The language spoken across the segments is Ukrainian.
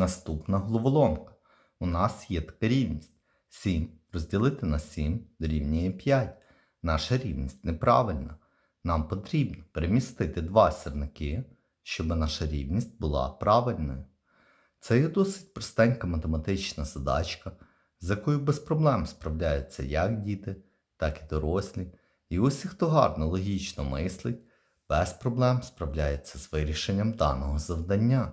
Наступна головоломка. У нас є така рівність. 7 розділити на 7 дорівнює 5. Наша рівність неправильна. Нам потрібно перемістити два сірники, щоб наша рівність була правильною. Це є досить простенька математична задачка, з якою без проблем справляються як діти, так і дорослі. І усі, хто гарно логічно мислить, без проблем справляється з вирішенням даного завдання.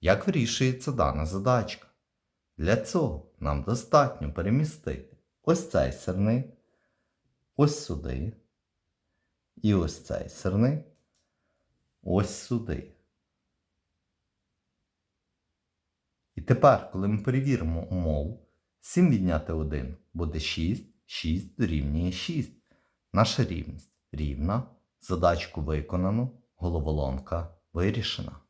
Як вирішується дана задачка? Для цього нам достатньо перемістити ось цей сирник, ось сюди, і ось цей сирник, ось сюди. І тепер, коли ми перевіримо умову, 7 відняти 1 буде 6, 6 дорівнює 6. Наша рівність рівна, задачку виконано, головоломка вирішена.